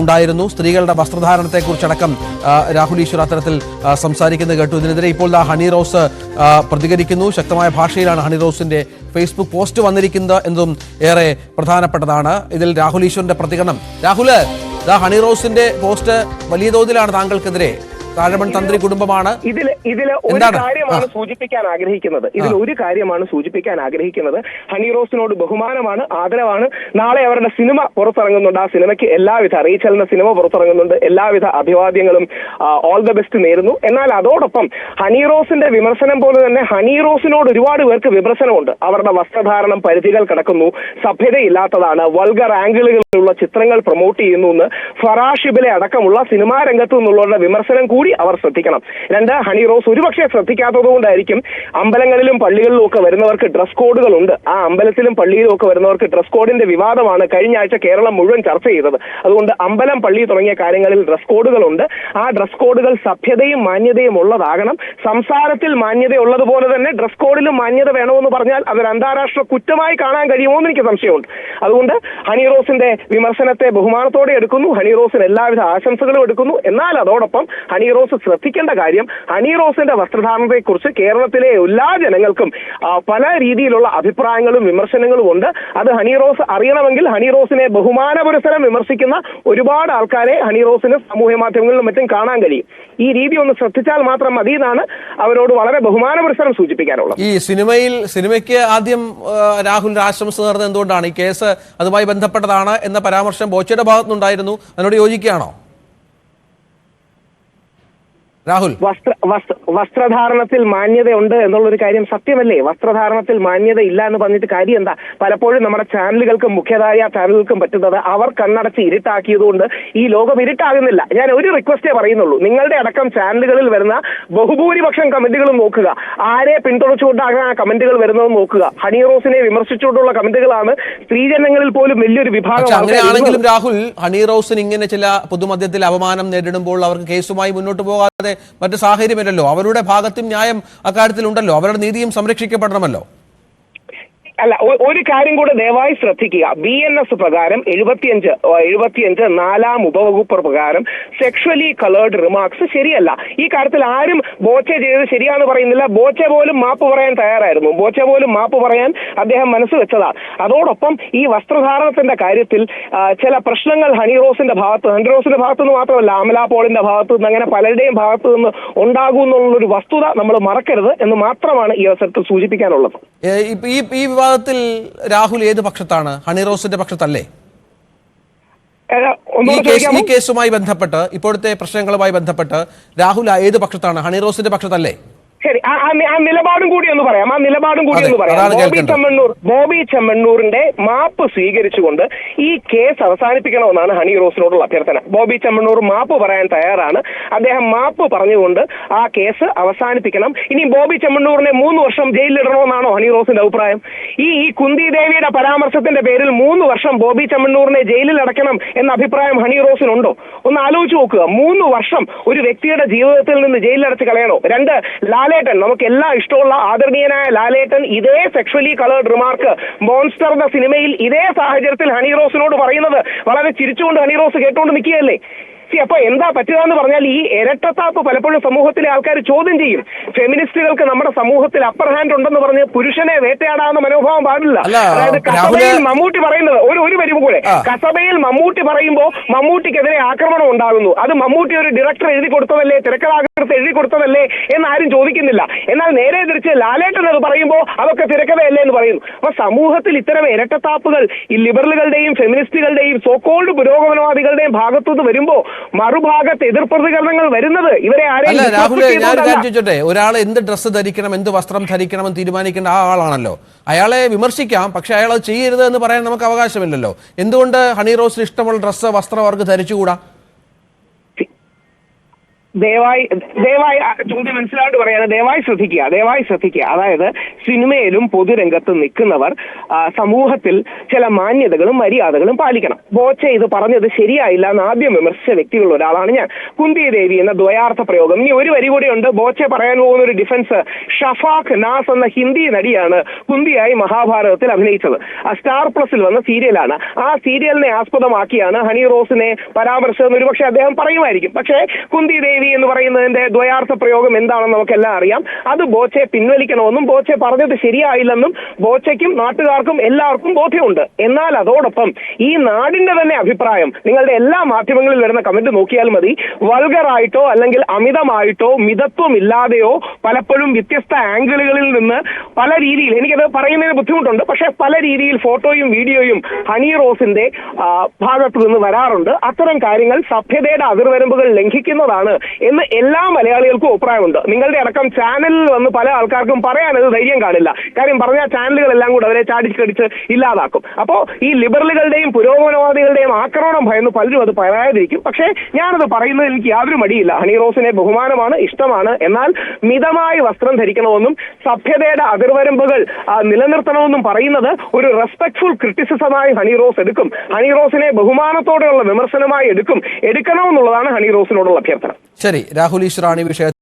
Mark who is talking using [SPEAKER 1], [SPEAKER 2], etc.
[SPEAKER 1] ഉണ്ടായിരുന്നു. സ്ത്രീകളുടെ വസ്ത്രധാരണത്തെക്കുറിച്ചടക്കം രാഹുൽ ഈശ്വർ അത്തരത്തിൽ സംസാരിക്കുന്നത് കേട്ടു. ഇതിനെതിരെ ഇപ്പോൾ ഹണി റോസ് പ്രതികരിക്കുന്നു. ശക്തമായ ഭാഷയിലാണ് ഹണി റോസിന്റെ ഫേസ്ബുക്ക് പോസ്റ്റ് വന്നിരിക്കുന്നത് എന്നതും ഏറെ പ്രധാനപ്പെട്ടതാണ്. ഇതിൽ രാഹുൽ ഈശ്വറിന്റെ പ്രതികരണം. രാഹുൽ ദാ ഹണി റോസിന്റെ പോസ്റ്റ് വലിയ തോതിലാണ് താങ്കൾക്കെതിരെ. താഴമൺ തന്ത്രി കുടുംബമാണ്.
[SPEAKER 2] ഇതിൽ ഇതിൽ ഒരു കാര്യമാണ് സൂചിപ്പിക്കാൻ ആഗ്രഹിക്കുന്നത്. ഇതിൽ ഒരു കാര്യമാണ് സൂചിപ്പിക്കാൻ ആഗ്രഹിക്കുന്നത്. ഹണി റോസിനോട് ബഹുമാനമാണ് ആദരവാണ്. നാളെ അവരുടെ സിനിമ പുറത്തിറങ്ങുന്നുണ്ട്. ആ സിനിമയ്ക്ക് എല്ലാവിധ റീച്ചൽ എന്ന സിനിമ പുറത്തിറങ്ങുന്നുണ്ട്. എല്ലാവിധ അഭിവാദ്യങ്ങളും ഓൾ ദ ബെസ്റ്റ് നേരുന്നു. എന്നാൽ അതോടൊപ്പം ഹണി റോസിന്റെ വിമർശനം പോലെ തന്നെ ഹണി റോസിനോട് ഒരുപാട് പേർക്ക് വിമർശനമുണ്ട്. അവരുടെ വസ്ത്രധാരണം പരിധികൾ കിടക്കുന്നു. സഭ്യതയില്ലാത്തതാണ്. വൾഗർ ആംഗിളുകളിലുള്ള ചിത്രങ്ങൾ പ്രൊമോട്ട് ചെയ്യുന്നു എന്ന് ഫറാഷിബിലെ അടക്കമുള്ള സിനിമാ രംഗത്തു നിന്നുള്ളവരുടെ വിമർശനം കൂടി അവർ ശ്രദ്ധിക്കണം. രണ്ട് ഹണി റോസ് ഒരുപക്ഷെ ശ്രദ്ധിക്കാത്തത് കൊണ്ടായിരിക്കും അമ്പലങ്ങളിലും പള്ളികളിലും ഒക്കെ വരുന്നവർക്ക് ഡ്രസ് കോഡുകൾ ഉണ്ട്. ആ അമ്പലത്തിലും പള്ളിയിലും ഒക്കെ വരുന്നവർക്ക് ഡ്രസ് കോഡിന്റെ വിവാദമാണ് കഴിഞ്ഞ ആഴ്ച കേരളം മുഴുവൻ ചർച്ച ചെയ്തത്. അതുകൊണ്ട് അമ്പലം പള്ളി തുടങ്ങിയ കാര്യങ്ങളിൽ ഡ്രസ് കോഡുകൾ ഉണ്ട്. ആ ഡ്രസ് കോഡുകൾ സഭ്യതയും മാന്യതയും ഉള്ളതാകണം. സംസാരത്തിൽ മാന്യതയുള്ളതുപോലെ തന്നെ ഡ്രസ് കോഡിലും മാന്യത വേണമെന്ന് പറഞ്ഞാൽ അതൊരു അന്താരാഷ്ട്ര കുറ്റമായി കാണാൻ കഴിയുമോ എന്ന് എനിക്ക് സംശയമുണ്ട്. അതുകൊണ്ട് ഹണി റോസിന്റെ വിമർശനത്തെ ബഹുമാനത്തോടെ എടുക്കുന്നു. ഹണി റോസിന് എല്ലാവിധ ആശംസകളും എടുക്കുന്നു. എന്നാൽ അതോടൊപ്പം ഹണി റോസ് ശ്രദ്ധിക്കേണ്ട കാര്യം ഹണി റോസിന്റെ വസ്ത്രധാരണത്തെക്കുറിച്ച് കേരളത്തിലെ എല്ലാ ജനങ്ങൾക്കും പല രീതിയിലുള്ള അഭിപ്രായങ്ങളും വിമർശനങ്ങളും ഉണ്ട്. അത് ഹണി റോസ് അറിയണമെങ്കിൽ ഹണി റോസിനെ ബഹുമാന പുരസരം വിമർശിക്കുന്ന ഒരുപാട് ആൾക്കാരെ ഹണി റോസിന് സാമൂഹ്യ മാധ്യമങ്ങളിലും മറ്റും കാണാൻ കഴിയും. ഈ രീതി ഒന്ന് ശ്രദ്ധിച്ചാൽ മാത്രം മതി എന്നാണ് അവരോട് വളരെ ബഹുമാന പുരസരം സൂചിപ്പിക്കാനുള്ളത്.
[SPEAKER 1] ഈ സിനിമയിൽ സിനിമയ്ക്ക് ആദ്യം രാഹുൽ ആശംസ നേർന്നത് എന്തുകൊണ്ടാണ്? ഈ കേസ് അതുമായി ബന്ധപ്പെട്ടതാണ് എന്ന പരാമർശം ബോച്ചയുടെ ഭാഗത്തുനിന്നുണ്ടായിരുന്നു. അതിനോട് യോജിക്കുകയാണോ? രാഹുൽ.
[SPEAKER 2] വസ്ത്ര വസ്ത്ര വസ്ത്രധാരണത്തിൽ മാന്യതയുണ്ട് എന്നുള്ളൊരു കാര്യം സത്യമല്ലേ? വസ്ത്രധാരണത്തിൽ മാന്യത ഇല്ല എന്ന് പറഞ്ഞിട്ട് കാര്യം എന്താ പലപ്പോഴും നമ്മുടെ ചാനലുകൾക്കും മുഖ്യധാര ചാനലുകൾക്കും പറ്റുന്നത് അവർ കണ്ണടച്ച് ഇരുട്ടാക്കിയതുകൊണ്ട് ഈ ലോകം ഇരുട്ടാകുന്നില്ല. ഞാൻ ഒരു റിക്വസ്റ്റേ പറയുന്നുള്ളൂ. നിങ്ങളുടെ അടക്കം ചാനലുകളിൽ വരുന്ന ബഹുഭൂരിപക്ഷം കമന്റുകളും നോക്കുക. ആരെ പിന്തുണച്ചുകൊണ്ടാകാൻ ആ കമന്റുകൾ വരുന്നത് നോക്കുക. ഹണി റോസിനെ വിമർശിച്ചുകൊണ്ടുള്ള കമന്റുകളാണ് സ്ത്രീജനങ്ങളിൽ പോലും വലിയൊരു വിഭാഗം
[SPEAKER 1] അങ്ങനെയാണെങ്കിലും രാഹുൽ ഹണി റോസിന് ഇങ്ങനെ ചില പൊതുമധ്യത്തിൽ അപമാനം നേരിടുമ്പോൾ അവർക്ക് കേസുമായി മുന്നോട്ട് പോകാതെ മറ്റു സാഹചര്യമില്ലല്ലോ. അവരുടെ ഭാഗത്തും ന്യായം അക്കാര്യത്തിൽ ഉണ്ടല്ലോ അവരുടെ നീതിയും സംരക്ഷിക്കപ്പെടണമല്ലോ.
[SPEAKER 2] അല്ല ഒരു കാര്യം കൂടെ ദയവായി ശ്രദ്ധിക്കുക. ബി എൻ എസ് പ്രകാരം എഴുപത്തിയഞ്ച് എഴുപത്തിയഞ്ച് നാലാം ഉപവകുപ്പ് പ്രകാരം സെക്ഷലി കളേർഡ് റിമാർക്സ് ശരിയല്ല. ഈ കാര്യത്തിൽ ആരും ബോച്ചെ ചെയ്ത് ശരിയാന്ന് പറയുന്നില്ല. ബോച്ചെ പോലും മാപ്പ് പറയാൻ തയ്യാറായിരുന്നു. ബോച്ചെ പോലും മാപ്പ് പറയാൻ അദ്ദേഹം മനസ്സ് വെച്ചതാണ് അതോടൊപ്പം ഈ വസ്ത്രധാരണത്തിന്റെ കാര്യത്തിൽ ചില പ്രശ്നങ്ങൾ ഹണി റോസിന്റെ ഭാഗത്ത് ഹണി റോസിന്റെ ഭാഗത്തു നിന്ന് മാത്രമല്ല അമല പോളിന്റെ ഭാഗത്തു നിന്ന് അങ്ങനെ പലരുടെയും ഭാഗത്തു നിന്ന് ഉണ്ടാകും എന്നുള്ളൊരു വസ്തുത നമ്മൾ മറക്കരുത് എന്ന് മാത്രമാണ് ഈ അവസരത്തിൽ സൂചിപ്പിക്കാനുള്ളത്.
[SPEAKER 1] ഈ ഈ വിവാദത്തിൽ രാഹുൽ ഏത് പക്ഷത്താണ്? ഹണി റോസിന്റെ പക്ഷത്തല്ലേ? ഈ കേസ് ഈ കേസുമായി ബന്ധപ്പെട്ട് ഇപ്പോഴത്തെ പ്രശ്നങ്ങളുമായി ബന്ധപ്പെട്ട് രാഹുൽ ഏത് പക്ഷത്താണ്? ഹണി റോസിന്റെ പക്ഷത്തല്ലേ?
[SPEAKER 2] ശരി ആ- നിലപാടും കൂടി ഒന്ന് പറയാം ആ നിലപാടും കൂടി ഒന്ന് പറയാം. ബോബി. ചെമ്മണ്ണൂർ ബോബി ചെമ്മണ്ണൂറിന്റെ മാപ്പ് സ്വീകരിച്ചുകൊണ്ട് ഈ കേസ് അവസാനിപ്പിക്കണമെന്നാണ് ഹണി റോസിനോടുള്ള അഭ്യർത്ഥന. ബോബി ചെമ്മണ്ണൂർ മാപ്പ് പറയാൻ തയ്യാറാണ്. അദ്ദേഹം മാപ്പ് പറഞ്ഞുകൊണ്ട് ആ കേസ് അവസാനിപ്പിക്കണം. ഇനി ബോബി ചെമ്മണ്ണൂറിനെ മൂന്ന് വർഷം ജയിലിലിടണമെന്നാണോ ഹണി റോസിന്റെ അഭിപ്രായം? ഈ ഈ കുന്തി ദേവിയുടെ പരാമർശത്തിന്റെ പേരിൽ മൂന്ന് വർഷം ബോബി ചെമ്മണ്ണൂറിനെ ജയിലിൽ അടയ്ക്കണം എന്ന അഭിപ്രായം ഹണി റോസിനുണ്ടോ? ഒന്ന് ആലോചിച്ച് നോക്കുക. മൂന്ന് വർഷം ഒരു വ്യക്തിയുടെ ജീവിതത്തിൽ നിന്ന് ജയിലിലടച്ച് കളയണോ? രണ്ട് ലാലേട്ടൻ നമുക്ക് എല്ലാം ഇഷ്ടമുള്ള ആദരണീയനായ ലാലേട്ടൻ ഇതേ സെക്ഷലി കളേർഡ് റിമാർക്ക് മോൺസ്റ്റർ എന്ന സിനിമയിൽ ഇതേ സാഹചര്യത്തിൽ ഹണി റോസിനോട് പറയുന്നത്. വളരെ ചിരിച്ചുകൊണ്ട് ഹണി റോസ് കേട്ടുകൊണ്ട് നിൽക്കുകയല്ലേ? അപ്പൊ എന്താ പറ്റുകയെന്ന് പറഞ്ഞാൽ ഈ ഇരട്ടത്താപ്പ് പലപ്പോഴും സമൂഹത്തിലെ ആൾക്കാർ ചോദ്യം ചെയ്യും. ഫെമിനിസ്റ്റുകൾക്ക് നമ്മുടെ സമൂഹത്തിൽ അപ്പർ ഹാൻഡ് ഉണ്ടെന്ന് പറഞ്ഞ് പുരുഷനെ വേട്ടയാടാവുന്ന മനോഭാവം പാടില്ല. അതായത് കസബയിൽ മമ്മൂട്ടി പറയുന്നത് ഒരു ഒരു വരുമ്പ് കൂടെ. കസബയിൽ മമ്മൂട്ടി പറയുമ്പോൾ മമ്മൂട്ടിക്കെതിരെ ആക്രമണം ഉണ്ടാകുന്നു. അത് മമ്മൂട്ടി ഒരു ഡയറക്ടർ എഴുതി കൊടുത്തതല്ലേ തിരക്കഥാകൃത്ത് എഴുതി കൊടുത്തതല്ലേ എന്ന് ആരും ചോദിക്കുന്നില്ല. എന്നാൽ നേരെ തിരിച്ച് ലാലേട്ടൻ അത് പറയുമ്പോൾ അതൊക്കെ തിരക്കഥയല്ലേ എന്ന് പറയുന്നു. അപ്പൊ സമൂഹത്തിൽ ഇത്തരം ഇരട്ടത്താപ്പുകൾ ഈ ലിബറലുകളുടെയും ഫെമിനിസ്റ്റുകളുടെയും സോക്കോൾഡ് പുരോഗമനവാദികളുടെയും ഭാഗത്തുനിന്ന് വരുമ്പോ മറുഭാഗത്ത് എതിർ പ്രതികരണങ്ങൾ വരുന്നത് ഇവരെ ആരെയും
[SPEAKER 1] ചോദിച്ചോട്ടെ? ഒരാൾ എന്ത് ഡ്രസ്സ് ധരിക്കണം എന്ത് വസ്ത്രം ധരിക്കണം എന്ന് തീരുമാനിക്കേണ്ട ആ ആളാണല്ലോ. അയാളെ വിമർശിക്കാം പക്ഷെ അയാൾ ചെയ്യരുത് എന്ന് പറയാൻ നമുക്ക് അവകാശമില്ലല്ലോ. എന്തുകൊണ്ട് ഹണി റോസിന് ഇഷ്ടമുള്ള ഡ്രസ്സ് വസ്ത്രം അവർക്ക് ധരിച്ചുകൂടാ?
[SPEAKER 2] ദയവായി ദയവായി ചോദ്യം മനസ്സിലായിട്ട് പറയാതെ ദയവായി ശ്രദ്ധിക്കുക ദയവായി ശ്രദ്ധിക്കുക. അതായത് സിനിമയിലും പൊതുരംഗത്ത് നിൽക്കുന്നവർ സമൂഹത്തിൽ ചില മാന്യതകളും മര്യാദകളും പാലിക്കണം. ബോച്ചെ ഇത് പറഞ്ഞത് ശരിയായില്ല എന്ന് ആദ്യം വിമർശിച്ച വ്യക്തികളിൽ ഒരാളാണ് ഞാൻ. കുന്തി ദേവി എന്ന ദ്വയാർത്ഥ പ്രയോഗം. ഇനി ഒരു വരി കൂടി ഉണ്ട്. ബോച്ചെ പറയാൻ പോകുന്ന ഒരു ഡിഫൻസ് ഷഫാഖ് നാസ് എന്ന ഹിന്ദി നടിയാണ് കുന്തിയായി മഹാഭാരതത്തിൽ അഭിനയിച്ചത്. സ്റ്റാർ പ്ലസിൽ വന്ന സീരിയലാണ്. ആ സീരിയലിനെ ആസ്പദമാക്കിയാണ് ഹണി റോസിനെ പരാമർശം ഒരുപക്ഷെ അദ്ദേഹം പറയുമായിരിക്കും. പക്ഷേ കുന്തി ദേവി എന്ന് പറയുന്നതിന്റെ ദ്വയാർത്ഥ പ്രയോഗം എന്താണെന്ന് നമുക്കെല്ലാം അറിയാം. അത് ബോച്ചെ പിൻവലിക്കണമെന്നും ബോച്ചെ പറഞ്ഞത് ശരിയായില്ലെന്നും ബോച്ചയ്ക്കും നാട്ടുകാർക്കും എല്ലാവർക്കും ബോധ്യമുണ്ട്. എന്നാൽ അതോടൊപ്പം ഈ നാടിന്റെ തന്നെ അഭിപ്രായം നിങ്ങളുടെ എല്ലാ മാധ്യമങ്ങളിൽ വരുന്ന കമന്റ് നോക്കിയാൽ മതി. വൾഗറായിട്ടോ അല്ലെങ്കിൽ അമിതമായിട്ടോ മിതത്വമില്ലാതെയോ പലപ്പോഴും വ്യത്യസ്ത ആംഗിളുകളിൽ നിന്ന് പല രീതിയിൽ എനിക്കത് പറയുന്നതിന് ബുദ്ധിമുട്ടുണ്ട്. പക്ഷേ പല രീതിയിൽ ഫോട്ടോയും വീഡിയോയും ഹണി റോസിന്റെ ഭാഗത്തു നിന്ന് വരാറുണ്ട്. അത്തരം കാര്യങ്ങൾ സഭ്യതയുടെ അതിർവരമ്പുകൾ ലംഘിക്കുന്നതാണ് എന്ന് എല്ലാ മലയാളികൾക്കും അഭിപ്രായമുണ്ട്. നിങ്ങളുടെ അടക്കം ചാനലിൽ വന്ന് പല ആൾക്കാർക്കും പറയാനത് ധൈര്യം കാണില്ല. കാര്യം പറഞ്ഞ ചാനലുകളെല്ലാം കൂടെ അവരെ ചാടിച്ചടിച്ച് ഇല്ലാതാക്കും. അപ്പോൾ ഈ ലിബറലുകളുടെയും പുരോഗമനവാദികളുടെയും ആക്രമണം ഭയന്ന് പലരും അത് പറയാതിരിക്കും. പക്ഷേ ഞാനത് പറയുന്നത് എനിക്ക് യാതൊരു മടിയില്ല. ഹണി റോസിനെ ബഹുമാനമാണ് ഇഷ്ടമാണ്. എന്നാൽ മിതമായി വസ്ത്രം ധരിക്കണമെന്നും സഭ്യതയുടെ അതിർവരമ്പുകൾ നിലനിർത്തണമെന്നും പറയുന്നത് ഒരു റെസ്പെക്ട്ഫുൾ ക്രിറ്റിസിസമായി ഹണി റോസ് എടുക്കും. ഹണി റോസിനെ ബഹുമാനത്തോടെയുള്ള വിമർശനമായി എടുക്കും. എടുക്കണമെന്നുള്ളതാണ് ഹണി റോസിനോടുള്ള അഭ്യർത്ഥന.
[SPEAKER 1] ശരി രാഹുൽ ഈശ്വറാണ് ഈ വിഷയത്തിൽ